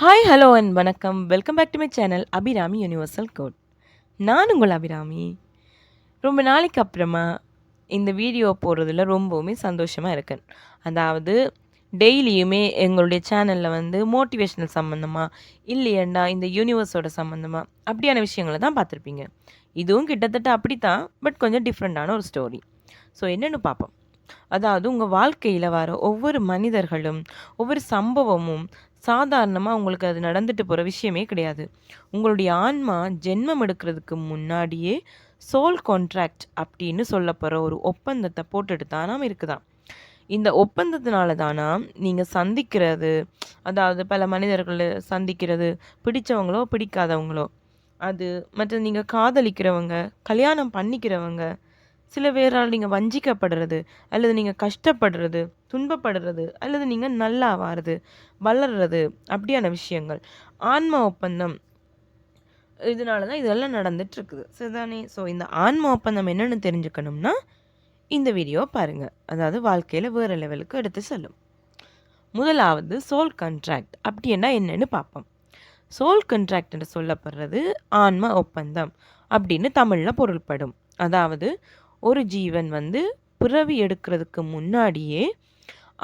Hi hello and வணக்கம். Welcome back to my channel Abirami universal code நான் உங்கள் அபிராமி ரொம்ப நாளைக்கு அப்புறமா இந்த வீடியோ போடுறதுல ரொம்பவுமே சந்தோஷமாக இருக்கேன். அதாவது டெய்லியுமே எங்களுடைய சேனலில் வந்து மோட்டிவேஷனல் சம்மந்தமாக இல்லையண்டா இந்த யூனிவர்ஸோட சம்மந்தமாக அப்படியான விஷயங்களை தான் பார்த்துருப்பீங்க. இதுவும் கிட்டத்தட்ட அப்படி தான் பட் கொஞ்சம் டிஃப்ரெண்ட்டான ஒரு ஸ்டோரி ஸோ என்னென்னு பார்ப்போம். அதாவது உங்கள் வாழ்க்கையில் வர ஒவ்வொரு மனிதர்களும் ஒவ்வொரு சம்பவமும் சாதாரணமாக உங்களுக்கு அது நடந்துட்டு போகிற விஷயமே கிடையாது. உங்களுடைய ஆன்மா ஜென்மம் எடுக்கிறதுக்கு முன்னாடியே சோல் கான்ட்ராக்ட் அப்படின்னு சொல்ல போகிற ஒரு ஒப்பந்தத்தை போட்டுட்டு தானாம் இருக்குதான் இந்த ஒப்பந்தத்தினால தானா நீங்கள் சந்திக்கிறது அதாவது பல மனிதர்களை சந்திக்கிறது பிடிச்சவங்களோ பிடிக்காதவங்களோ அது மற்ற நீங்கள் காதலிக்கிறவங்க கல்யாணம் பண்ணிக்கிறவங்க சில பேரால் நீங்கள் வஞ்சிக்கப்படுறது அல்லது நீங்கள் கஷ்டப்படுறது துன்பப்படுறது அல்லது நீங்கள் நல்லா வாருது வளர்றது அப்படியான விஷயங்கள். ஆன்ம ஒப்பந்தம். இதனால தான் இதெல்லாம் நடந்துட்டுருக்குது. சரிதானே? ஸோ இந்த ஆன்ம ஒப்பந்தம் என்னென்னு தெரிஞ்சுக்கணும்னா இந்த வீடியோ பாருங்கள் அதாவது வாழ்க்கையில் வேறு லெவலுக்கு எடுத்து செல்லும். முதலாவது சோல் கண்ட்ராக்ட் அப்படின்னா என்னென்னு பார்ப்போம். சோல் கண்ட்ராக்ட் என்று சொல்லப்படுறது ஆன்ம ஒப்பந்தம். அப்படின்னு தமிழில் பொருள்படும். அதாவது ஒரு ஜீவன் வந்து பிறவி எடுக்கிறதுக்கு முன்னாடியே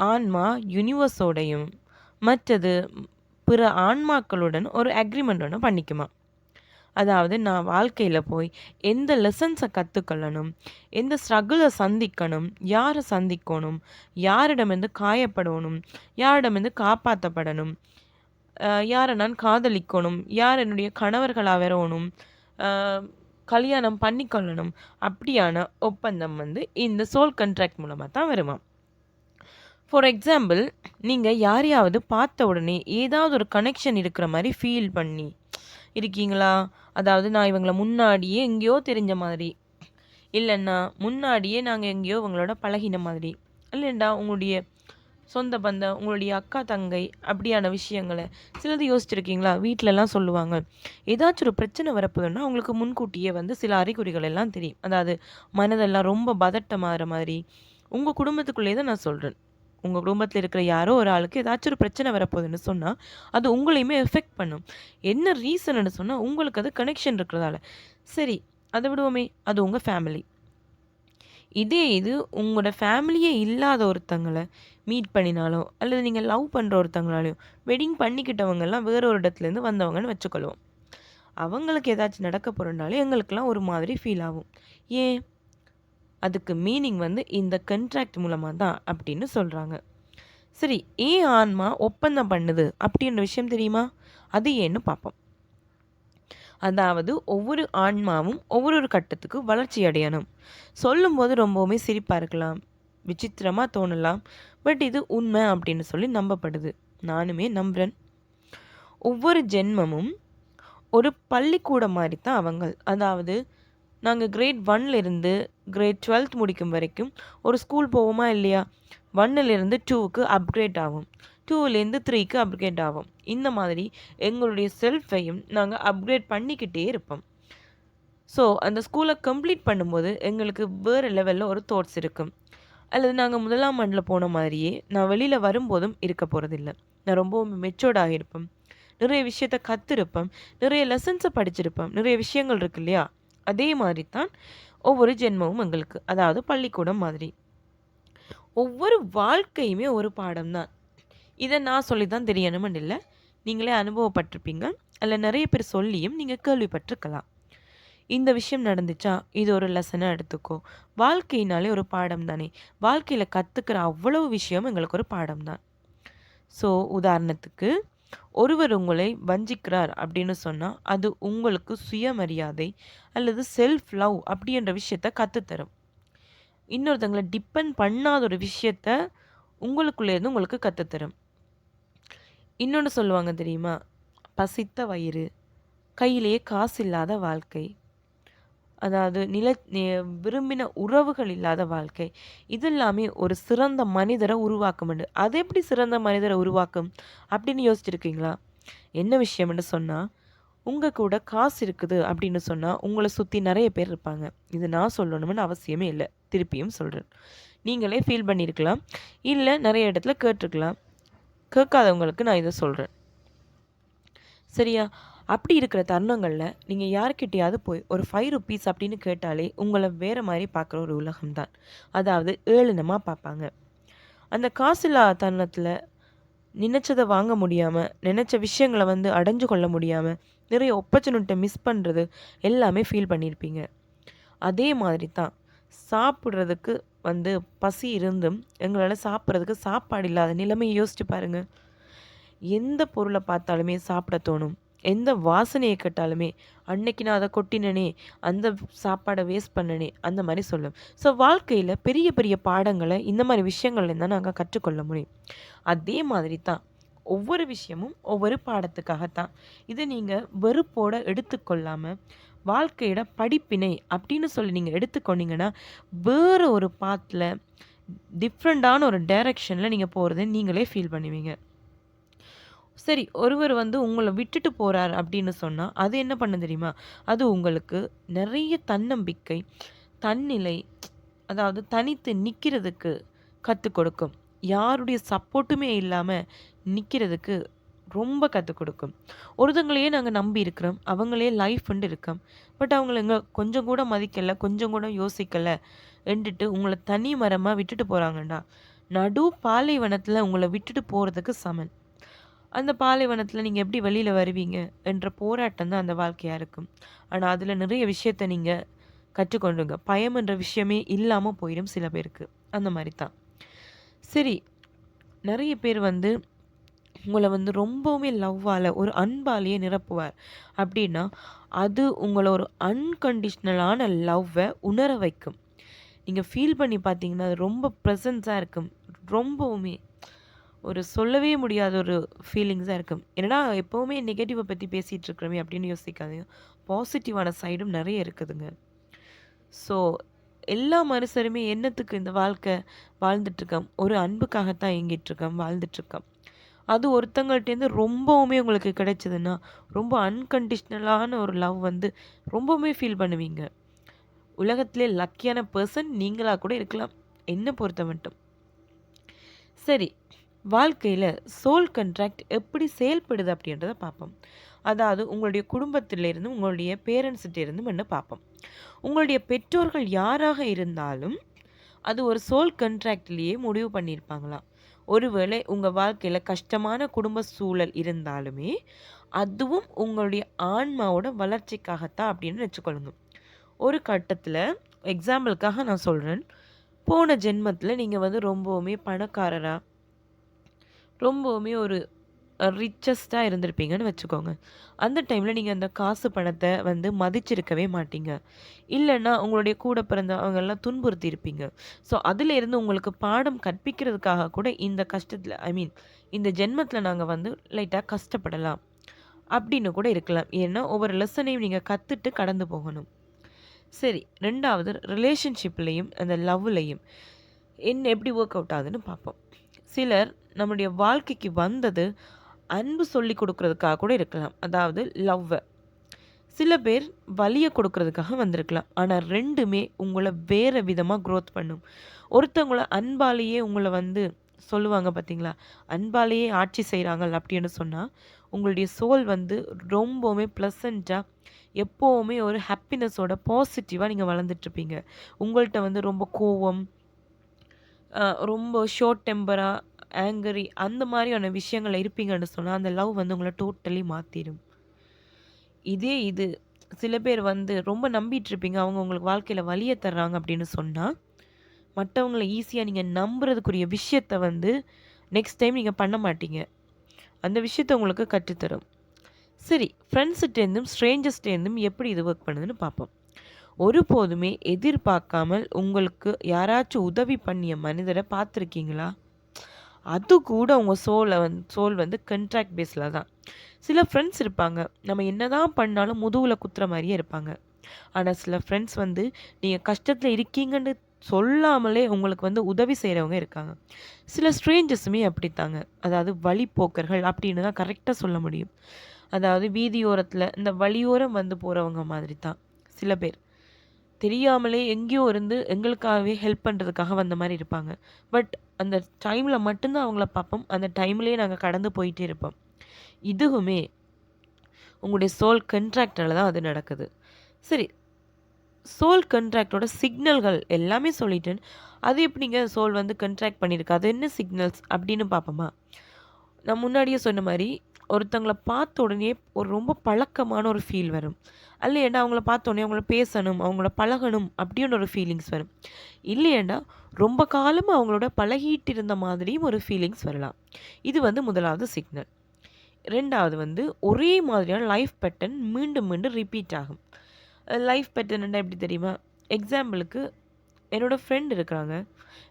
ஆன்மா யூனிவர்ஸோடையும் மற்றது பிற ஆன்மாக்களுடன் ஒரு அக்ரிமெண்ட் ஒன்று பண்ணிக்குமா அதாவது நான் வாழ்க்கையில் போய் எந்த லெசன்ஸை கற்றுக்கொள்ளணும் எந்த ஸ்ட்ரகிளை சந்திக்கணும் யாரை சந்திக்கணும் யாரிடமிருந்து காயப்படணும் யாரிடமிருந்து காப்பாற்றப்படணும் யாரை நான் காதலிக்கணும் யார் என்னுடைய கணவர்களாக வரணும் கல்யாணம் பண்ணிக்கொள்ளணும் அப்படியான ஒப்பந்தம் வந்து இந்த சோல் கண்ட்ராக்ட் மூலமாக தான் வருமா? ஃபார் எக்ஸாம்பிள் நீங்கள் யாரையாவது பார்த்த உடனே ஏதாவது ஒரு கனெக்ஷன் இருக்கிற மாதிரி ஃபீல் பண்ணி இருக்கீங்களா? அதாவது நான் இவங்களை முன்னாடியே எங்கேயோ தெரிஞ்ச மாதிரி இல்லைன்னா முன்னாடியே நாங்கள் எங்கேயோ இவங்களோட பழகின மாதிரி இல்லைண்டா உங்களுடைய சொந்த பந்தம் உங்களுடைய அக்கா தங்கை அப்படியான விஷயங்களை சிலது யோசிச்சிருக்கீங்களா? வீட்டிலலாம் சொல்லுவாங்க. ஏதாச்சும் ஒரு பிரச்சனை வரப்போதுன்னா அவங்களுக்கு முன்கூட்டியே வந்து சில அறிகுறிகள் எல்லாம் தெரியும். அதாவது மனதெல்லாம் ரொம்ப பதட்டமாகிற மாதிரி. உங்கள் குடும்பத்துக்குள்ளே தான் நான் சொல்கிறேன் உங்கள் குடும்பத்தில் இருக்கிற யாரோ ஒரு ஆளுக்கு ஏதாச்சும் ஒரு பிரச்சனை வரப்போகுதுன்னு சொன்னால் அது உங்களையுமே எஃபெக்ட் பண்ணும். என்ன ரீசன்னு சொன்னால் உங்களுக்கு அது கனெக்ஷன் இருக்கிறதால. சரி அதை விடுவோமே. அது உங்கள் ஃபேமிலி இதே இது உங்களோட ஃபேமிலியே இல்லாத ஒருத்தங்களை மீட் பண்ணினாலோ அல்லது நீங்கள் லவ் பண்ணுற ஒருத்தங்களாலையும் வெட்டிங் பண்ணிக்கிட்டவங்கெல்லாம் வேற ஒரு இடத்துலேருந்து வந்தவங்கன்னு வச்சுக்கொள்வோம். அவங்களுக்கு ஏதாச்சும் நடக்க போகிறனாலே எங்களுக்கெல்லாம் ஒரு மாதிரி ஃபீல் ஆகும். ஏன்? அதுக்கு மீனிங் வந்து இந்த கண்ட்ராக்ட் மூலமாக தான் அப்படின்னு சொல்கிறாங்க சரி ஏன் ஆன்மா ஒப்பந்தம் பண்ணுது அப்படின்ற விஷயம் தெரியுமா? அது ஏன்னு பார்ப்போம். அதாவது ஒவ்வொரு ஆன்மாவும் ஒவ்வொரு ஒரு கட்டத்துக்கு வளர்ச்சி அடையணும். சொல்லும்போது ரொம்பவுமே சிரிப்பாக இருக்கலாம் விசித்திரமாக தோணலாம் பட் இது உண்மை அப்படின்னு சொல்லி நம்பப்படுது. நானுமே நம்புகிறேன் ஒவ்வொரு ஜென்மமும் ஒரு பள்ளிக்கூடம் மாதிரி தான் அவங்க அதாவது நாங்கள் கிரேட் ஒன்லேருந்து கிரேட் டுவெல்த் முடிக்கும் வரைக்கும் ஒரு ஸ்கூல் போவோமா இல்லையா? ஒன்னிலேருந்து டூவுக்கு அப்கிரேட் ஆகும். டூலேருந்து த்ரீக்கு அப்கிரேட் ஆகும். இந்த மாதிரி எங்களுடைய செல்ஃபையும் நாங்கள் அப்கிரேட் பண்ணிக்கிட்டே இருப்போம். ஸோ அந்த ஸ்கூலை கம்ப்ளீட் பண்ணும்போது எங்களுக்கு வேறு லெவலில் ஒரு தாட்ஸ் இருக்கும். அல்லது நாங்கள் முதலாம் ஆண்டில் போன மாதிரியே நான் வெளியில் வரும்போதும் இருக்க போகிறதில்ல நான் ரொம்பவும் மெச்சோர்டாக இருப்பேன் நிறைய விஷயத்த கற்றுருப்பேன் நிறைய லெசன்ஸை படிச்சிருப்பேன் நிறைய விஷயங்கள் இருக்கு இல்லையா? அதே மாதிரி தான் ஒவ்வொரு ஜென்மமும் எங்களுக்கு. அதாவது பள்ளிக்கூடம் மாதிரி. ஒவ்வொரு வாழ்க்கையுமே ஒரு பாடம் தான் இதை நான் சொல்லி தான் தெரியணும்னு இல்லை. நீங்களே அனுபவப்பட்டிருப்பீங்க. அதில் நிறைய பேர் சொல்லியும் நீங்கள் கேள்விப்பட்டிருக்கலாம். இந்த விஷயம் நடந்துச்சா? இது ஒரு லெசனாக எடுத்துக்கோ. வாழ்க்கையினாலே ஒரு பாடம் தானே. வாழ்க்கையில் கற்றுக்கிற அவ்வளவு விஷயம் எங்களுக்கு ஒரு பாடம் தான். ஸோ உதாரணத்துக்கு ஒருவர் உங்களை வஞ்சிக்கிறார் அப்படின்னு சொன்னால் அது உங்களுக்கு சுயமரியாதை அல்லது செல்ஃப் லவ் அப்படின்ற விஷயத்த கற்றுத்தரும் இன்னொருத்தங்களை டிபெண்ட் பண்ணாத ஒரு விஷயத்த உங்களுக்குள்ளேருந்து உங்களுக்கு கற்றுத்தரும் இன்னொன்று சொல்லுவாங்க தெரியுமா? பசித்த வயிறு கையிலேயே காசு இல்லாத வாழ்க்கை. அதாவது நில விரும்பின உறவுகள் இல்லாத வாழ்க்கை. இது எல்லாமே ஒரு சிறந்த மனிதரை உருவாக்கும் அது எப்படி சிறந்த மனிதரை உருவாக்கும் அப்படின்னு யோசிச்சிருக்கீங்களா? என்ன விஷயம்னு சொன்னால் உங்கள் கூட காசு இருக்குது அப்படின்னு சொன்னால் உங்களை சுற்றி நிறைய பேர் இருப்பாங்க. இது நான் சொல்லணும்னு அவசியமே இல்லை. திருப்பியும் சொல்கிறேன் நீங்களே ஃபீல் பண்ணியிருக்கலாம் இல்லை நிறைய இடத்துல கேட்டிருக்கலாம். கேட்காதவங்களுக்கு நான் இதை சொல்கிறேன் சரியா? அப்படி இருக்கிற தருணங்களில் நீங்கள் யார்கிட்டையாவது போய் ஒரு ஃபைவ் ₹5 அப்படின்னு கேட்டாலே, உங்களை வேறு மாதிரி பார்க்குற ஒரு உலகம் தான். அதாவது ஏழுனமாக பார்ப்பாங்க. அந்த காசில்லா தருணத்தில் நினச்சதை வாங்க முடியாமல் நினச்ச விஷயங்களை வந்து அடைஞ்சு கொள்ள முடியாமல் நிறைய ஆப்பர்ச்சுனிட்டிய மிஸ் பண்ணுறது எல்லாமே ஃபீல் பண்ணியிருப்பீங்க. அதே மாதிரி தான், சாப்பிட்றதுக்கு வந்து பசி இருந்தும், எங்களால் சாப்பிட்றதுக்கு சாப்பாடு இல்லாத நிலைமையை யோசிச்சு பாருங்க. எந்த பொருளை பார்த்தாலுமே சாப்பிட தோணும். எந்த வாசனையை கேட்டாலுமே, "அன்னைக்கு நான் அதை கொட்டினனே அந்த சாப்பாடை வேஸ்ட் பண்ணனே" அந்த மாதிரி சொல்லும். ஸோ வாழ்க்கையில் பெரிய பெரிய பாடங்களை இந்த மாதிரி விஷயங்கள்லேருந்து தான் நாங்கள் கற்றுக்கொள்ள முடியும். அதே மாதிரி தான், ஒவ்வொரு விஷயமும் ஒவ்வொரு பாடத்துக்காக தான். நீங்கள் நீங்க வெறுப்போட எடுத்துக்கொள்ளாமல் வாழ்க்கையோட படிப்பினை அப்படின்னு சொல்லி நீங்கள் எடுத்துக்கொண்டீங்கன்னா, வேறு ஒரு பாத்தில் டிஃப்ரெண்டான ஒரு டைரக்ஷனில் நீங்கள் போகிறது நீங்களே ஃபீல் பண்ணுவீங்க. சரி, ஒருவர் வந்து உங்களை விட்டுட்டு போகிறார் அப்படின்னு சொன்னால் அது என்ன பண்ண தெரியுமா? அது உங்களுக்கு நிறைய தன்னம்பிக்கை, தன்னிலை, அதாவது தனித்து நிற்கிறதுக்கு கற்றுக் கொடுக்கும். யாருடைய சப்போர்ட்டுமே இல்லாமல் நிற்கிறதுக்கு ரொம்ப கற்றுக் கொடுக்கும். ஒருத்தங்களையே நாங்கள் நம்பி இருக்கிறோம். அவங்களே லைஃப்ன்னு இருக்கோம். பட் அவங்கள கொஞ்சம் கூட மதிக்கலை கொஞ்சம் கூட யோசிக்கலை என்றுட்டு உங்களை தனி மரமாக விட்டுட்டு போறாங்கண்டா, நடு பாலைவனத்தில் உங்களை விட்டுட்டு போகிறதுக்கு சமன். அந்த பாலைவனத்தில் நீங்கள் எப்படி வெளியில் வருவீங்க? என்ற போராட்டம் தான் அந்த வாழ்க்கையாக இருக்கும். ஆனால் அதில் நிறைய விஷயத்த நீங்கள் கற்றுக்கொண்டுங்க பயம் என்ற விஷயமே இல்லாமல் போயிடும் சில பேருக்கு. அந்த மாதிரி தான். சரி, நிறைய பேர் வந்து உங்களை வந்து ரொம்பவுமே லவ்வால் ஒரு அன்பாலேயே நிரப்புவார். அப்படின்னா, அது உங்களை ஒரு அன்கண்டிஷ்னலான லவ்வை உணர வைக்கும். நீங்கள் ஃபீல் பண்ணி பார்த்தீங்கன்னா, அது ரொம்ப ப்ரெசன்ஸாக இருக்கும். ரொம்பவுமே ஒரு சொல்லவே முடியாத ஒரு ஃபீலிங்ஸாக இருக்கும். என்னடா எப்போவுமே நெகட்டிவை பற்றி பேசிகிட்டு இருக்கிறோமே அப்படின்னு யோசிக்காதீங்க. பாசிட்டிவான சைடும் நிறைய இருக்குதுங்க. ஸோ, எல்லா மனுஷருமே என்னத்துக்கு இந்த வாழ்க்கை வாழ்ந்துட்டுருக்கோம்? ஒரு அன்புக்காகத்தான் தான் ஏங்கிட்டுருக்கோம், வாழ்ந்துட்டுருக்கோம். அது ஒருத்தங்கள்ட்டேருந்து ரொம்பவுமே உங்களுக்கு கிடைச்சதுன்னா, ரொம்ப அன்கண்டிஷ்னலான ஒரு லவ் வந்து ரொம்பவுமே ஃபீல் பண்ணுவீங்க. உலகத்திலே லக்கியான பர்சன் நீங்களாக கூட இருக்கலாம். என்ன பொறுத்த மட்டும். சரி, வாழ்க்கையில் சோல் கண்ட்ராக்ட் எப்படி செயல்படுது அப்படின்றத பார்ப்போம். அதாவது உங்களுடைய குடும்பத்திலிருந்து, உங்களுடைய பேரண்ட்ஸ்கிட்டேருந்து ஒன்று பார்ப்போம். உங்களுடைய பெற்றோர்கள் யாராக இருந்தாலும், அது ஒரு சோல் கண்ட்ராக்ட்லேயே முடிவு பண்ணியிருப்பாங்களாம். ஒருவேளை உங்கள் வாழ்க்கையில் கஷ்டமான குடும்ப சூழல் இருந்தாலுமே, அதுவும் உங்களுடைய ஆன்மாவோட வளர்ச்சிக்காகத்தான் அப்படின்னு வச்சுக்கொள்ளுங்க. ஒரு கட்டத்தில் எக்ஸாம்பிளுக்காக நான் சொல்கிறேன் போன ஜென்மத்தில் நீங்கள் வந்து ரொம்பவுமே பணக்காரராக ரொம்பவுமே ஒரு அ இருந்திருப்பீங்கன்னு வச்சுக்கோங்க. அந்த டைமில் நீங்கள் அந்த காசு பணத்தை வந்து மதிச்சிருக்கவே மாட்டீங்க. இல்லைன்னா உங்களுடைய கூட பிறந்தவங்கெல்லாம் துன்புறுத்தி இருப்பீங்க ஸோ, அதிலேருந்து உங்களுக்கு பாடம் கற்பிக்கிறதுக்காக கூட இந்த கஷ்டத்தில் ஐ மீன் இந்த ஜென்மத்தில் நாங்கள் வந்து லைட்டாக கஷ்டப்படலாம். அப்படின்னு கூட இருக்கலாம். ஏன்னா, ஒவ்வொரு லெசனையும் நீங்கள் கற்றுட்டு கடந்து போகணும். சரி, ரெண்டாவது ரிலேஷன்ஷிப்லேயும் அந்த லவ்லையும் என்ன எப்படி ஒர்க் அவுட் ஆகுதுன்னு பார்ப்போம். சிலர் நம்முடைய வாழ்க்கைக்கு வந்தது, அன்பு சொல்லிக் கொடுக்கறதுக்காக கூட இருக்கலாம். அதாவது லவ்வை சில பேர் வலியை கொடுக்குறதுக்காக வந்திருக்கலாம். ஆனால் ரெண்டுமே உங்களை வேறு விதமாக க்ரோத் பண்ணும். ஒருத்தவங்கள அன்பாலேயே உங்களை வந்து சொல்லுவாங்க பார்த்தீங்களா? அன்பாலேயே ஆட்சி செய்கிறாங்க அப்படின்னு சொன்னால் உங்களுடைய சோல் வந்து ரொம்பவுமே ப்ளசண்ட்டாக எப்போவுமே ஒரு ஹாப்பினஸோட பாசிட்டிவாக நீங்கள் வளர்ந்துட்டுருப்பீங்க. உங்கள்கிட்ட வந்து ரொம்ப கோவம் ரொம்ப ஷோர்ட் டெம்பராக ஆங்கரி அந்த மாதிரியான விஷயங்கள் இருப்பீங்கன்னு சொன்னால் அந்த லவ் வந்து உங்களை டோட்டலி மாற்றிடும் இதே இது சில பேர் வந்து ரொம்ப நம்பிட்டுருப்பீங்க. அவங்க உங்களுக்கு வாழ்க்கையில் வழியை தர்றாங்க அப்படின்னு சொன்னால் மற்றவங்களை ஈஸியாக நீங்கள் நம்புறதுக்குரிய விஷயத்த வந்து நெக்ஸ்ட் டைம் நீங்கள் பண்ண மாட்டீங்க. அந்த விஷயத்த உங்களுக்கு கற்றுத்தரும். சரி, ஃப்ரெண்ட்ஸ்கிட்டேருந்தும் ஸ்ட்ரேஞ்சர்ஸ்டேருந்தும் எப்படி இது ஒர்க் பண்ணுதுன்னு பார்ப்போம். ஒருபோதுமே எதிர்பார்க்காமல் உங்களுக்கு யாராச்சும் உதவி பண்ணிய மனிதரை பார்த்துருக்கீங்களா? அது கூட உங்கள் சோலை வந்து சோல் வந்து கண்ட்ராக்ட் பேஸில் தான். சில ஃப்ரெண்ட்ஸ் இருப்பாங்க. நம்ம என்ன தான் பண்ணாலும் முதுகில் குத்துற மாதிரியே இருப்பாங்க. ஆனால் சில ஃப்ரெண்ட்ஸ் வந்து நீங்கள் கஷ்டத்தில் இருக்கீங்கன்னு சொல்லாமலே உங்களுக்கு வந்து உதவி செய்கிறவங்க இருக்காங்க. சில ஸ்ட்ரேஞ்சர்ஸுமே அப்படித்தாங்க. அதாவது வழிப்போக்கர்கள் அப்படின்னு தான் கரெக்டாக சொல்ல முடியும். அதாவது வீதியோரத்தில் இந்த வழியோரம் வந்து போகிறவங்க மாதிரி தான் சில பேர். தெரியாமலே எங்கேயோ இருந்து எங்களுக்காகவே ஹெல்ப் பண்ணுறதுக்காக வந்த மாதிரி இருப்பாங்க. பட் அந்த டைமில் மட்டும்தான் அவங்கள பார்ப்போம். அந்த டைம்லேயே நாங்கள் கடந்து போயிட்டே இருப்போம். இதுவுமே உங்களுடைய சோல் கண்ட்ராக்டால தான் அது நடக்குது சரி சோல் கண்ட்ராக்டோட சிக்னல்கள் எல்லாமே சொல்லிட்டேன் அது எப்படிங்க சோல் வந்து கண்ட்ராக்ட் பண்ணியிருக்கு அது என்ன சிக்னல்ஸ் அப்படின்னு பார்ப்போமா நான் முன்னாடியே சொன்ன மாதிரி ஒருத்தவங்கள பார்த்த உடனே ஒரு ரொம்ப பழக்கமான ஒரு ஃபீல் வரும். இல்லையாண்டா அவங்கள பார்த்த உடனே அவங்கள பேசணும் அவங்கள பழகணும் அப்படின்னு ஒரு ஃபீலிங்ஸ் வரும். இல்லையாண்டா ரொம்ப காலமாக அவங்களோட பழகிட்டு இருந்த மாதிரியும் ஒரு ஃபீலிங்ஸ் வரலாம். இது வந்து முதலாவது சிக்னல் ரெண்டாவது வந்து ஒரே மாதிரியான லைஃப் பேட்டர்ன் மீண்டும் மீண்டும் ரிப்பீட் ஆகும். லைஃப் பேட்டர்ன் எப்படி தெரியுமா? எக்ஸாம்பிளுக்கு என்னோடய ஃப்ரெண்ட் இருக்கிறாங்க.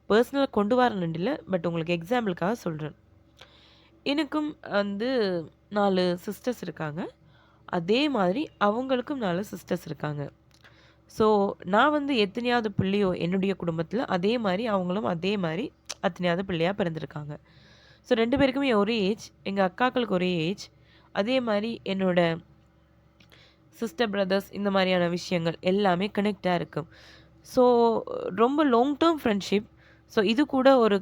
பர்சனலாக கொண்டு வர இல்லை பட் உங்களுக்கு எக்ஸாம்பிளுக்காக சொல்கிறேன் எனக்கும் வந்து நாலு சிஸ்டர்ஸ் இருக்காங்க. அதே மாதிரி அவங்களுக்கும் நாலு சிஸ்டர்ஸ் இருக்காங்க. ஸோ நான் வந்து எத்தனையாவது பிள்ளையோ என்னுடைய குடும்பத்தில் அதே மாதிரி அவங்களும் அதே மாதிரி அத்தனையாவது பிள்ளையாக பிறந்திருக்காங்க. ஸோ ரெண்டு பேருக்குமே ஒரே ஏஜ் எங்கள் அக்காக்களுக்கு ஒரே ஏஜ் அதே மாதிரி என்னோட சிஸ்டர் பிரதர்ஸ் இந்த மாதிரியான விஷயங்கள் எல்லாமே கனெக்டாக இருக்கும். ஸோ ரொம்ப லாங் டேர்ம் ஃப்ரெண்ட்ஷிப் ஸோ இது கூட ஒரு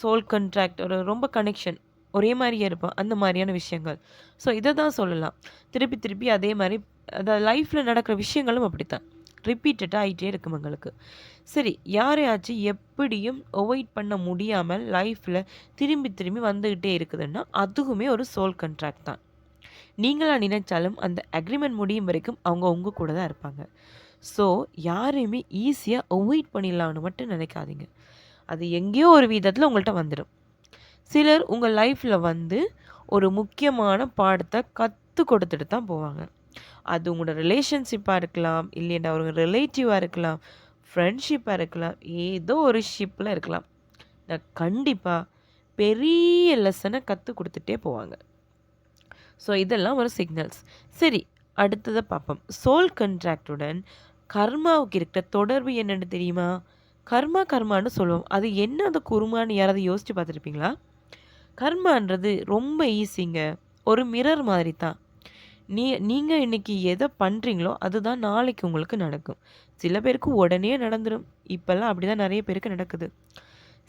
சோல் கண்ட்ராக்ட் ஒரு ரொம்ப கனெக்ஷன் ஒரே மாதிரியே இருப்போம். அந்த மாதிரியான விஷயங்கள். ஸோ இதை தான் சொல்லலாம். திருப்பி திருப்பி அதே மாதிரி அதாவது லைஃப்பில் நடக்கிற விஷயங்களும் அப்படித்தான். ரிப்பீட்டடாக ஆகிட்டே இருக்கும் எங்களுக்கு. சரி யாரையாச்சும் எப்படியும் அவாய்ட் பண்ண முடியாமல் லைஃப்பில் திரும்பி திரும்பி வந்துக்கிட்டே இருக்குதுன்னா அதுவுமே ஒரு சோல் கண்ட்ராக்ட் தான். நீங்களாக நினைச்சாலும் அந்த அக்ரிமெண்ட் முடியும் வரைக்கும் அவங்க உங்கள் கூட தான் இருப்பாங்க. ஸோ யாரையுமே ஈஸியாக அவாய்ட் பண்ணிடலாம்னு மட்டும் நினைக்காதீங்க. அது எங்கேயோ ஒரு விதத்தில் உங்கள்கிட்ட வந்துடும் சிலர் உங்கள் லைஃப்பில் வந்து ஒரு முக்கியமான பாடத்தை கற்றுக் கொடுத்துட்டு தான் போவாங்க. அது உங்களோட ரிலேஷன்ஷிப்பாக இருக்கலாம் இல்லைன்னா ஒரு ரிலேட்டிவாக இருக்கலாம் ஃப்ரெண்ட்ஷிப்பாக இருக்கலாம் ஏதோ ஒரு ஷிப்பில் இருக்கலாம். நான் கண்டிப்பாக பெரிய லெசனை கற்றுக் கொடுத்துட்டே போவாங்க. ஸோ இதெல்லாம் ஒரு சிக்னல்ஸ் சரி அடுத்ததை பார்ப்போம் சோல் கண்ட்ராக்டுடன் கர்மாவுக்கு இருக்கிற தொடர்பு என்னென்னு தெரியுமா? கர்மா கர்மான்னு சொல்லுவோம். அது என்ன அந்த குருமான்னு யாராவது யோசித்து பார்த்துருப்பீங்களா? கர்மான்றது ரொம்ப ஈஸிங்க. ஒரு மிரர் மாதிரி தான் நீ நீங்கள் இன்றைக்கி எதை பண்ணுறீங்களோ அதுதான் நாளைக்கு உங்களுக்கு நடக்கும். சில பேருக்கு உடனே நடந்துடும் இப்போல்லாம் அப்படி தான் நிறைய பேருக்கு நடக்குது.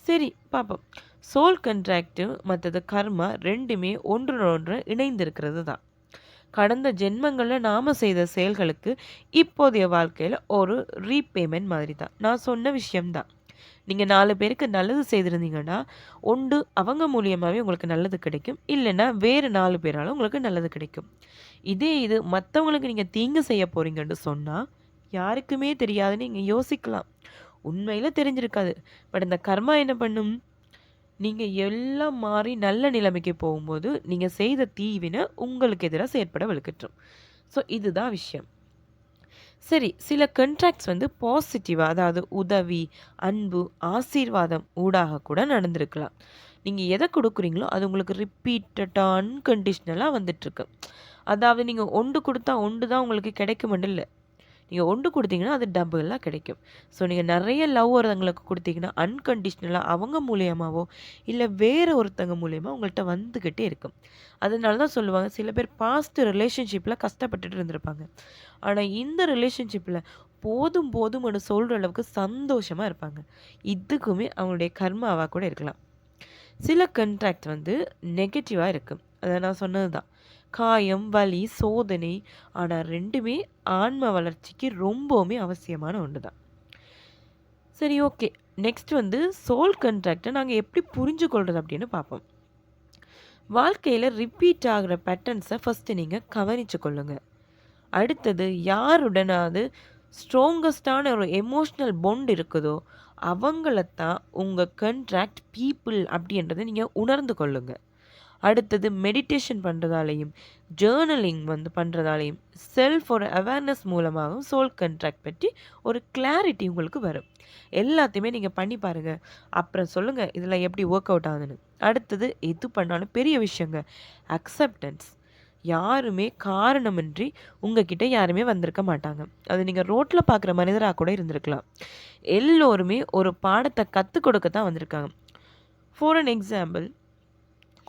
சரி பார்ப்போம் சோல் கண்ட்ராக்டு மற்றது கர்மா ரெண்டுமே ஒன்று இணைந்திருக்கிறது தான் கடந்த ஜென்மங்களில் நாம் செய்த செயல்களுக்கு இப்போதைய வாழ்க்கையில் ஒரு ரீபேமெண்ட் மாதிரி தான் நான் சொன்ன விஷயம்தான். நீங்கள் நாலு பேருக்கு நல்லது செய்திருந்தீங்கன்னா ஒன்று அவங்க மூலியமாகவே உங்களுக்கு நல்லது கிடைக்கும். இல்லைன்னா வேறு நாலு பேரால் உங்களுக்கு நல்லது கிடைக்கும். இதே இது மற்றவங்களுக்கு நீங்கள் தீங்கு செய்ய போகிறீங்கன்னு சொன்னால் யாருக்குமே தெரியாதுன்னு நீங்கள் யோசிக்கலாம். உண்மையில் தெரிஞ்சிருக்காது. பட் இந்த கர்மா என்ன பண்ணும்? நீங்கள் எல்லாம் மாறி நல்ல நிலைமைக்கு போகும்போது நீங்கள் செய்த தீவினை உங்களுக்கு எதிராக செயற்பட வலுக்கட்டும். ஸோ இதுதான் விஷயம். சரி சில கண்ட்ராக்ட்ஸ் வந்து பாசிட்டிவாக அதாவது உதவி அன்பு ஆசீர்வாதம் ஊடாக கூட நடந்திருக்கலாம். நீங்கள் எதை கொடுக்குறீங்களோ அது உங்களுக்கு ரிப்பீட்டடாக அன்கண்டிஷ்னலாக வந்துட்டுருக்கு அதாவது நீங்கள் ஒன்று கொடுத்தா ஒன்று தான் உங்களுக்கு கிடைக்குமெண்டு இல்லை நீங்கள் ஒன்று கொடுத்தீங்கன்னா அது டபுளாக கிடைக்கும். ஸோ நீங்கள் நிறைய லவ் ஒருத்தங்களுக்கு கொடுத்தீங்கன்னா அன்கண்டிஷ்னலாக அவங்க மூலியமாகவோ இல்லை வேறு ஒருத்தங்க மூலியமாக உங்கள்கிட்ட வந்துக்கிட்டே இருக்கும். அதனால தான் சொல்லுவாங்க சில பேர் பாஸ்ட் ரிலேஷன்ஷிப்பில் கஷ்டப்பட்டுட்டு இருந்திருப்பாங்க. ஆனால் இந்த ரிலேஷன்ஷிப்பில் போதும் போதும்னு சொல்கிற அளவுக்கு சந்தோஷமாக இருப்பாங்க. இதுக்குமே அவங்களுடைய கர்மாவாக கூட இருக்கலாம். சில கண்ட்ராக்ட் வந்து நெகட்டிவாக இருக்கும். அதை நான் சொன்னது தான் காயம் வலி சோதனை ஆனால் ரெண்டுமே ஆன்ம வளர்ச்சிக்கு ரொம்பவுமே அவசியமான ஒன்று தான் சரி ஓகே. நெக்ஸ்ட் வந்து சோல் கண்ட்ராக்டை நாங்கள் எப்படி புரிஞ்சு கொள்வது அப்படின்னு பார்ப்போம் வாழ்க்கையில் ரிப்பீட் ஆகிற பேட்டர்ன்ஸை ஃபஸ்ட்டு நீங்கள் கவனித்து கொள்ளுங்கள் அடுத்தது யாருடனாவது ஸ்ட்ராங்கஸ்டான ஒரு எமோஷ்னல் பொண்ட் இருக்குதோ அவங்களத்தான் உங்கள் கண்ட்ராக்ட் பீப்புள் அப்படின்றத நீங்கள் உணர்ந்து கொள்ளுங்கள் அடுத்தது மெடிடேஷன் பண்ணுறதாலையும் ஜேர்னலிங் வந்து பண்ணுறதாலையும் செல்ஃப் ஒரு அவேர்னஸ் மூலமாகவும் சோல் கண்ட்ராக்ட் பற்றி ஒரு கிளாரிட்டி உங்களுக்கு வரும். எல்லாத்தையுமே நீங்கள் பண்ணி பாருங்கள் அப்புறம் சொல்லுங்கள் இதில் எப்படி ஒர்க் அவுட் ஆகுதுன்னு. அடுத்தது எது பண்ணாலும் பெரிய விஷயங்க. அக்செப்டன்ஸ் யாருமே காரணமின்றி உங்ககிட்ட யாருமே வந்திருக்க மாட்டாங்க. அது நீங்கள் ரோட்டில் பார்க்குற மனிதராக கூட இருந்திருக்கலாம். எல்லோருமே ஒரு பாடத்தை கற்றுக் கொடுக்க தான் வந்திருக்காங்க. ஃபார் அன் எக்ஸாம்பிள்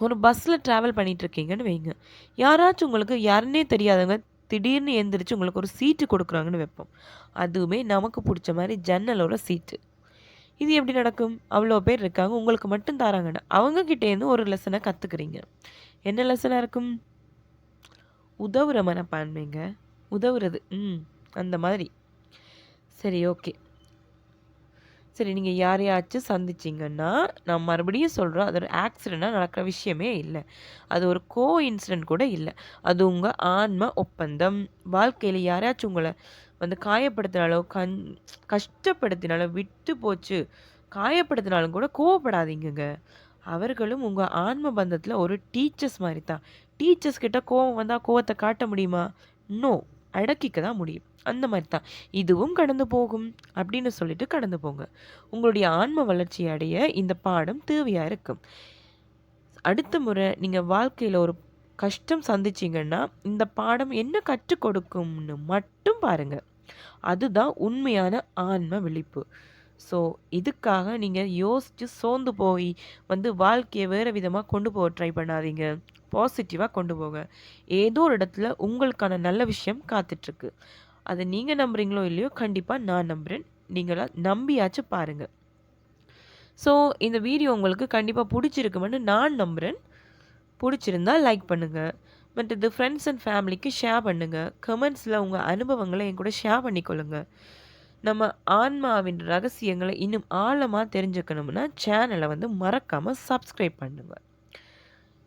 ஒரு பஸ்ஸில் ட்ராவல் பண்ணிகிட்ருக்கீங்கன்னு வைங்க யாராச்சும் உங்களுக்கு யாருன்னே தெரியாதவங்க திடீர்னு எந்திரிச்சு உங்களுக்கு ஒரு சீட்டு கொடுக்குறாங்கன்னு வைப்போம் அதுவுமே நமக்கு பிடிச்ச மாதிரி ஜன்னலோட சீட்டு இது எப்படி நடக்கும் அவ்வளோ பேர் இருக்காங்க உங்களுக்கு மட்டும் தராங்கன்னு அவங்கக்கிட்டேருந்து ஒரு லெசனை கற்றுக்குறீங்க என்ன லெசனாக இருக்கும் உதவுற மனப்பான்மைங்க. உதவுறது. ம். அந்த மாதிரி. சரி ஓகே. சரி நீங்கள் யாரையாச்சும் சந்திச்சிங்கன்னா நான் மறுபடியும் சொல்கிறோம் அது ஒரு ஆக்சிடெண்ட்டாக நடக்கிற விஷயமே இல்லை அது ஒரு கோ இன்சிடென்ட் கூட இல்லை அது உங்கள் ஆன்ம ஒப்பந்தம். வாழ்க்கையில் யாராச்சும் உங்களை வந்து காயப்படுத்தினாலோ, கண் கஷ்டப்படுத்தினாலோ, விட்டு போச்சு, காயப்படுத்தினாலும் கூட கோவப்படாதீங்கங்க. அவர்களும் உங்கள் ஆன்ம பந்தத்தில் ஒரு டீச்சர்ஸ் மாதிரி தான். டீச்சர்ஸ் கிட்ட கோவம் வந்தால் கோவத்தை காட்ட முடியுமா? நோ. அடக்கிக்க தான் முடியும். அந்த மாதிரி தான். இதுவும் கடந்து போகும் அப்படின்னு சொல்லிட்டு கடந்து போங்க. உங்களுடைய ஆன்ம வளர்ச்சி அடைய இந்த பாடம் தேவையாக இருக்கும். அடுத்த முறை நீங்கள் வாழ்க்கையில் ஒரு கஷ்டம் சந்திச்சிங்கன்னா இந்த பாடம் என்ன கற்றுக் கொடுக்கும்னு மட்டும் பாருங்க. அதுதான் உண்மையான ஆன்ம விழிப்பு. ஸோ, இதுக்காக நீங்கள் யோசித்து சோர்ந்து போய் வந்து வாழ்க்கையை வேறு விதமாக கொண்டு போக ட்ரை பண்ணாதீங்க. பாசிட்டிவாக கொண்டு போங்க. ஏதோ ஒரு இடத்துல உங்களுக்கான நல்ல விஷயம் காத்துட்ருக்கு. அதை நீங்கள் நம்புகிறீங்களோ இல்லையோ, கண்டிப்பாக நான் நம்புகிறேன் நீங்களாக நம்பியாச்சும் பாருங்கள் ஸோ, இந்த வீடியோ உங்களுக்கு கண்டிப்பாக புடிச்சிருக்கும்னு நான் நம்புகிறேன் பிடிச்சிருந்தா லைக் பண்ணுங்கள் மற்றது ஃப்ரெண்ட்ஸ் அண்ட் ஃபேமிலிக்கு ஷேர் பண்ணுங்கள் கமெண்ட்ஸில் உங்கள் அனுபவங்களை என் கூட ஷேர் பண்ணிக்கொள்ளுங்கள் நம்ம ஆன்மாவின் ரகசியங்களை இன்னும் ஆழமாக தெரிஞ்சுக்கணும்னா, சேனலை வந்து மறக்காமல் சப்ஸ்கிரைப் பண்ணுங்கள்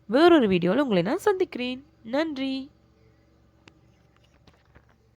வேறொரு வீடியோவில் உங்களை நான் சந்திக்கிறேன். நன்றி.